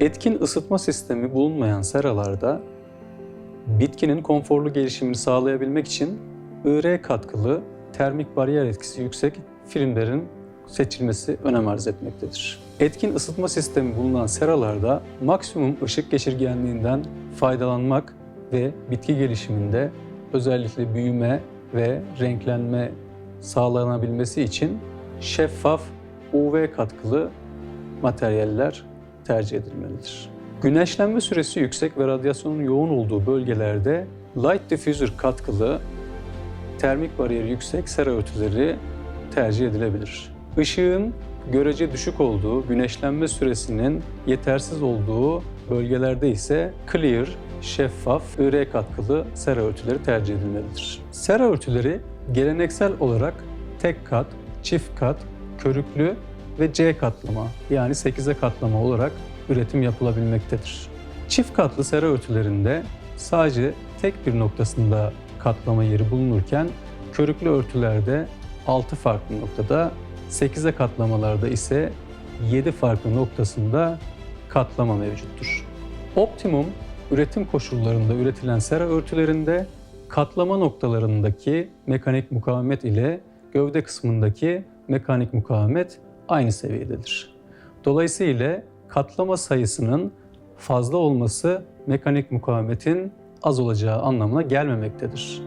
Etkin ısıtma sistemi bulunmayan seralarda bitkinin konforlu gelişimini sağlayabilmek için IR katkılı termik bariyer etkisi yüksek filmlerin seçilmesi önem arz etmektedir. Etkin ısıtma sistemi bulunan seralarda maksimum ışık geçirgenliğinden faydalanmak ve bitki gelişiminde özellikle büyüme ve renklenme sağlanabilmesi için şeffaf UV katkılı materyaller tercih edilmelidir. Güneşlenme süresi yüksek ve radyasyonun yoğun olduğu bölgelerde light diffuser katkılı termik bariyeri yüksek sera örtüleri tercih edilebilir. Işığın görece düşük olduğu, güneşlenme süresinin yetersiz olduğu bölgelerde ise clear, şeffaf, IR katkılı sera örtüleri tercih edilmelidir. Sera örtüleri geleneksel olarak tek kat, çift kat, körüklü ve C katlama yani 8'e katlama olarak üretim yapılabilmektedir. Çift katlı sera örtülerinde sadece tek bir noktasında katlama yeri bulunurken körüklü örtülerde 6 farklı noktada, 8'e katlamalarda ise 7 farklı noktasında katlama mevcuttur. Optimum üretim koşullarında üretilen sera örtülerinde katlama noktalarındaki mekanik mukavemet ile gövde kısmındaki mekanik mukavemet aynı seviyededir. Dolayısıyla katlama sayısının fazla olması mekanik mukavemetin az olacağı anlamına gelmemektedir.